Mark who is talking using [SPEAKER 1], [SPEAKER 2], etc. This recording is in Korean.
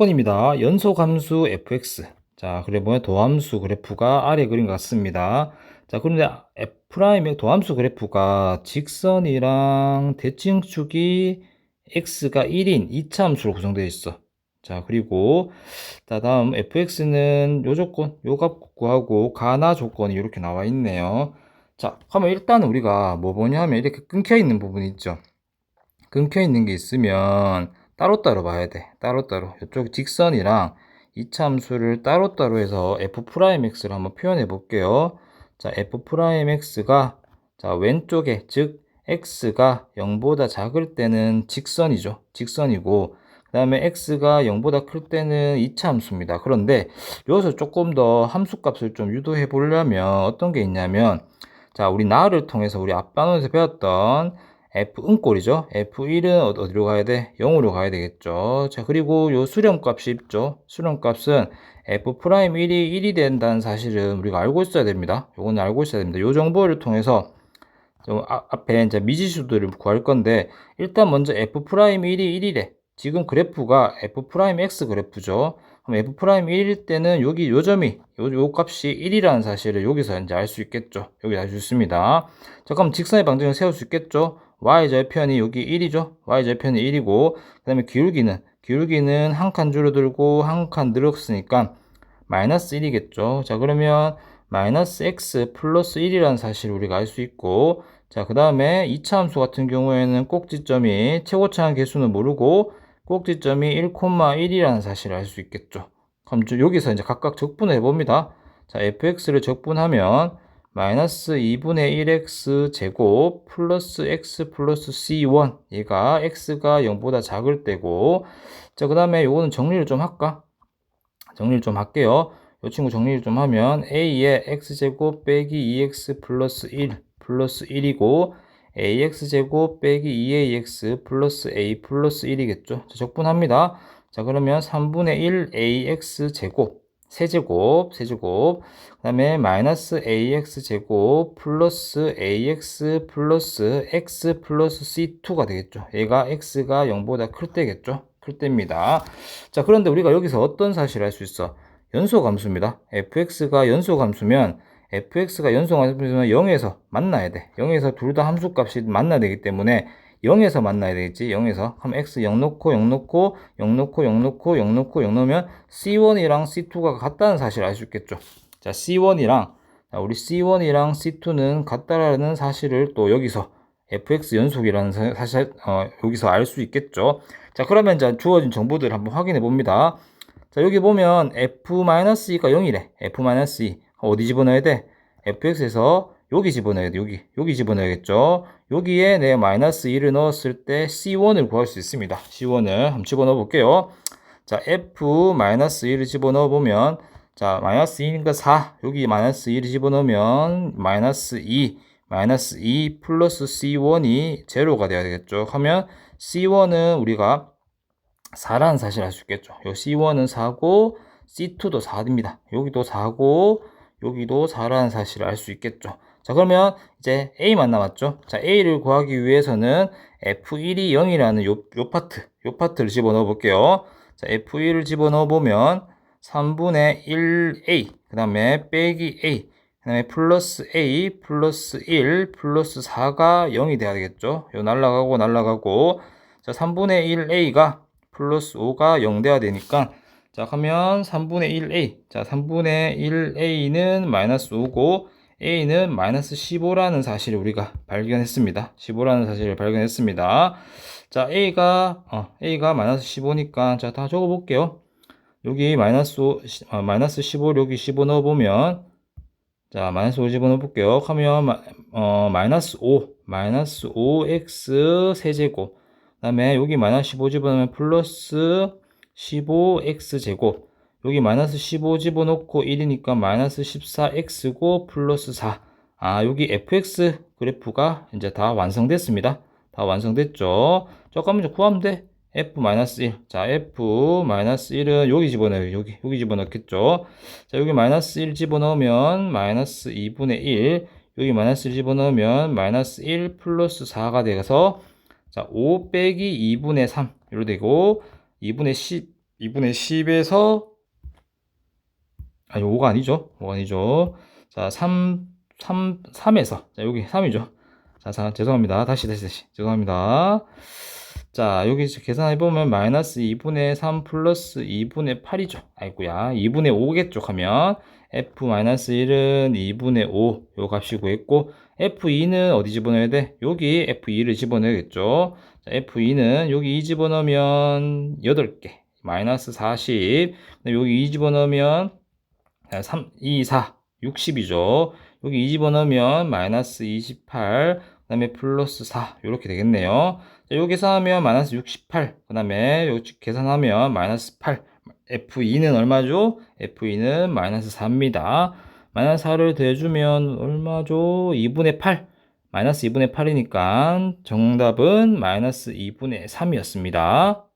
[SPEAKER 1] 10번입니다. 연소함수 fx. 자, 그래 보면 도함수 그래프가 아래 그림 같습니다. 자, 그런데 f'의 도함수 그래프가 직선이랑 대칭축이 x가 1인 이차 함수로 구성되어 있어. 자, 그리고 자, 다음 fx는 요 조건, 요 값 구하고 가나 조건이 이렇게 나와 있네요. 자, 그러면 일단 우리가 뭐 보냐 하면 이렇게 끊겨 있는 부분이 있죠. 끊겨 있는 게 있으면 따로따로 봐야 돼. 따로따로. 이쪽 직선이랑 이참수를 따로따로 해서 f'x를 한번 표현해 볼게요. 자, f'x가 자, 왼쪽에 즉 x가 0보다 작을 때는 직선이죠. 직선이고 그 다음에 x가 0보다 클 때는 이차함수입니다. 그런데 여기서 조금 더 함수값을 좀 유도해 보려면 어떤 게 있냐면 자, 우리 나를 통해서 우리 앞반원에서 배웠던 F 은꼴이죠. F1은 어디로 가야 돼? 0으로 가야 되겠죠. 자, 그리고 요 수렴값이 있죠. 수렴값은 F'1이 1이 된다는 사실은 우리가 알고 있어야 됩니다. 요거는 알고 있어야 됩니다. 요 정보를 통해서 좀 아, 앞에 이제 미지수들을 구할 건데 일단 먼저 F'1이 1이래. 지금 그래프가 F'X 그래프죠. 그럼 F'1일 때는 여기 요 점이 요, 요 값이 1이라는 사실을 여기서 이제 알 수 있겠죠. 여기 알 수 있습니다. 자, 그럼 직선의 방정을 세울 수 있겠죠. Y절편이 여기 1이죠. y절편이 1이고 그 다음에 기울기는 기울기는 한 칸 줄어들고 한 칸 늘었으니까 마이너스 1이겠죠. 자 그러면 마이너스 x 플러스 1이라는 사실을 우리가 알 수 있고 자 그 다음에 2차 함수 같은 경우에는 꼭지점이 최고차항 개수는 모르고 꼭지점이 1,1이라는 사실을 알 수 있겠죠. 그럼 여기서 이제 각각 적분을 해봅니다. 자 fx를 적분하면 마이너스 2분의 1x 제곱 플러스 x 플러스 c1 얘가 x가 0보다 작을 때고. 자 그 다음에 요거는 정리를 좀 할까? 정리를 좀 할게요. 요 친구 정리를 좀 하면 a의 x제곱 빼기 2x 플러스 1 플러스 1이고 ax제곱 빼기 2ax 플러스 a 플러스 1이겠죠? 자, 적분합니다. 자 그러면 3분의 1 ax제곱 세제곱, 세제곱, 그 다음에 마이너스 ax 제곱 플러스 ax 플러스 x 플러스 c2가 되겠죠. 얘가 x가 0보다 클 때겠죠. 클 때입니다. 자, 그런데 우리가 여기서 어떤 사실을 알 수 있어? 연소 감수입니다. fx가 연소 감수면 fx가 연소 감수면 0에서 만나야 돼. 0에서 둘 다 함수값이 만나야 되기 때문에 0에서 만나야 되겠지? 0에서. 그럼 x 0 놓고 0 놓고 0 놓고 0 놓고 0 놓고 0 놓으면 C1이랑 C2가 같다는 사실을 알수 있겠죠. 자 C1이랑 우리 C1이랑 C2는 같다라는 사실을 또 여기서 fx 연속이라는 사실 어, 여기서 알 수 있겠죠. 자 그러면 이제 주어진 정보들을 한번 확인해 봅니다. 자 여기 보면 f-2가 0이래. f-2 어디 집어넣어야 돼? fx에서 여기 집어넣어야 돼. 여기. 여기 집어넣어야겠죠. 여기에 내 마이너스 1을 넣었을 때 C1을 구할 수 있습니다. C1을 한번 집어넣어 볼게요. 자, F 마이너스 1을 집어넣어 보면 자, 마이너스 2니까 4. 여기 마이너스 1을 집어넣으면 마이너스 2, 마이너스 2 플러스 C1이 제로가 돼야 되겠죠. 하면 C1은 우리가 4라는 사실을 알수 있겠죠. 요 C1은 4고 C2도 4입니다. 여기도 4고 여기도 4라는 사실을 알 수 있겠죠. 자, 그러면 이제 A만 남았죠. 자, A를 구하기 위해서는 F1이 0이라는 요, 요 파트, 요 파트를 집어넣어 볼게요. 자, F1을 집어넣어 보면 3분의 1A, 그 다음에 빼기 A, 그 다음에 플러스 A, 플러스 1, 플러스 4가 0이 돼야 되겠죠. 요 날라가고 날라가고 자, 3분의 1A가 플러스 5가 0 돼야 되니까 자, 그러면 3분의 1A. 자, 3분의 1A는 마이너스 5고 A는 마이너스 15라는 사실을 우리가 발견했습니다. 15라는 사실을 발견했습니다. 자, A가, 어, A가 마이너스 15니까, 자, 다 적어 볼게요. 여기 마이너스 5, 어, 마이너스 15, 여기 15 넣어보면, 자, 마이너스 5 집어넣어 볼게요. 하면, 어, 마이너스 5, 마이너스 5x 세제곱. 그 다음에 여기 마이너스 15 집어넣으면 플러스 15x제곱. 여기 마이너스 15 집어넣고 1이니까 마이너스 14x고 플러스 4. 아, 여기 fx 그래프가 이제 다 완성됐습니다. 다 완성됐죠. 잠깐만 구하면 돼. f-1. 자, f-1은 여기 집어넣어요. 여기, 여기 집어넣겠죠. 자, 여기 마이너스 1 집어넣으면 마이너스 2분의 1. 여기 마이너스 1 집어넣으면 마이너스 1 플러스 4가 돼서 자, 5 빼기 2분의 3. 이로 되고 2분의 10 2분의 10에서 아니 5가 아니죠. 5가 아니죠. 자, 3 3 3에서 자, 여기 3이죠. 자, 자, 죄송합니다. 다시 다시 다시. 죄송합니다. 자, 여기 계산해 보면 마이너스 2분의 3 플러스 2분의 8이죠. 아이고야. 2분의 5겠죠. 하면 f-1은 2분의 5 요 값이 구했고 f2는 어디 집어넣어야 돼? 여기 f2를 집어넣어야겠죠. 자, f2는 여기 2 집어넣으면 8개. 마이너스 40. 그다음에 여기 2 집어넣으면 3, 2, 4, 60이죠. 여기 2 집어넣으면 마이너스 28, 그 다음에 플러스 4, 이렇게 되겠네요. 자, 요 계산하면 마이너스 68, 그 다음에 요 계산하면 마이너스 8. F2는 얼마죠? F2는 마이너스 4입니다. 마이너스 4를 더해주면 얼마죠? 2분의 8. 마이너스 2분의 8이니까 정답은 마이너스 2분의 3이었습니다.